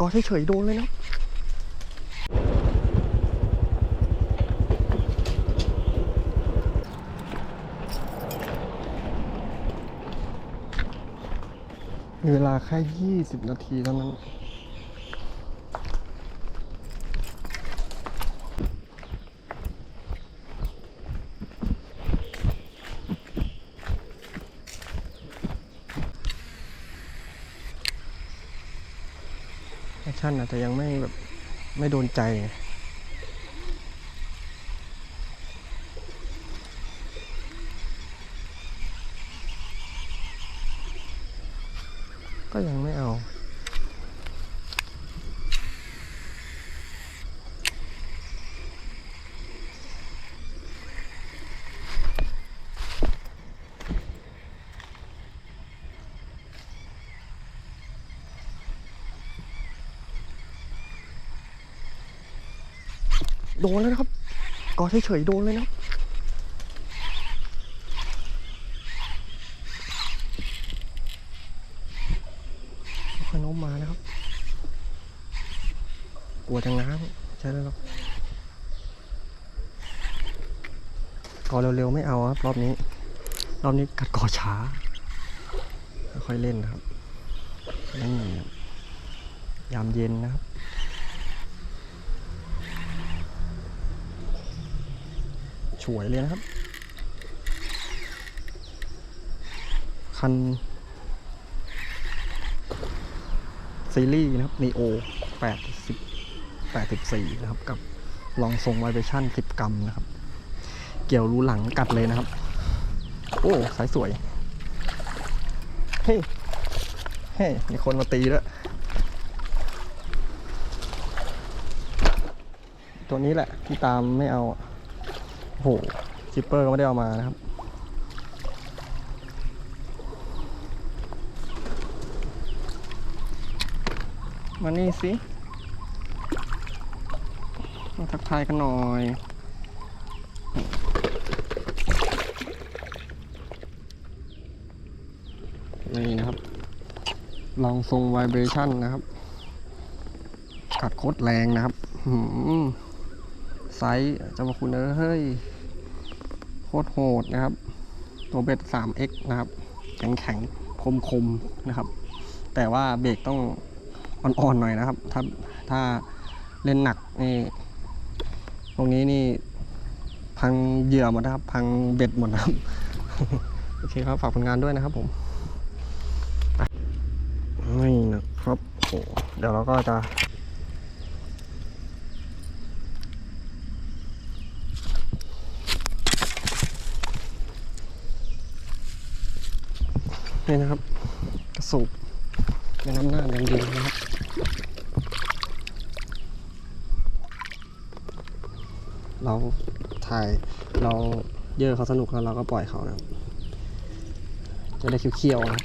ก็เฉยๆโดนเลยนะมีเวลาแค่ 20 นาทีเท่านั้น แอคชั่นอาจจะยังไม่แบบไม่โดนใจก็ยังไม่เอา โดนแล้วนะครับก็เฉยๆโดนเลยนะครับค่อยโน้มมานะครับกลัวจะง้างใช่แล้วหรอกกอเร็วๆไม่เอาครับ รอบนี้ รอบนี้กัดกอช้า ค่อยเล่นนะครับนี่ยามเย็นนะครับ ฉวยเลยนะครับ คัน ซีรีส์นะครับ n ีโอ80 84 นะครับ กับลองทรงไวเบชั่น 10 กรัมนะครับ เกี่ยวรูหลังกัดเลยนะครับ โอ้ สายสวย เฮ้ยเฮ้ยมีคนมาตีแล้วตัวนี้แหละที่ตามไม่เอาอะ โอ้โหจิปเปอร์ก็ไม่ได้เอามานะครับ มานี่สิ มาทักทายกันหน่อยนี่นะครับ ลองทรงไวเบรชั่นนะครับ กัดโคตรแรงนะครับหืมไซส์เจะมาคุณเอ้ย ตรโหดนะครับ ตัวเบ็ด 3x นะครับ แข็งแข็งคมคมๆนะครับ แต่ว่าเบรกต้องอ่อนๆหน่อยนะครับ ถ้าถ้าเล่นหนักนี่ตรงนี้นี่พังเหยื่อหมดนะครับ พังเบ็ดหมดนะครับ โอเคครับ ฝากผลงานด้วยนะครับผมไปไม่นะครับโอ้เดี๋ยวเราก็จะ นี่นะครับ กระสูบในน้ำหน้าแดงดินนะครับเราถ่ายเราเยอะเขาสนุกแล้วเราก็ปล่อยเขานะครับจะได้เคี้ยวๆนะ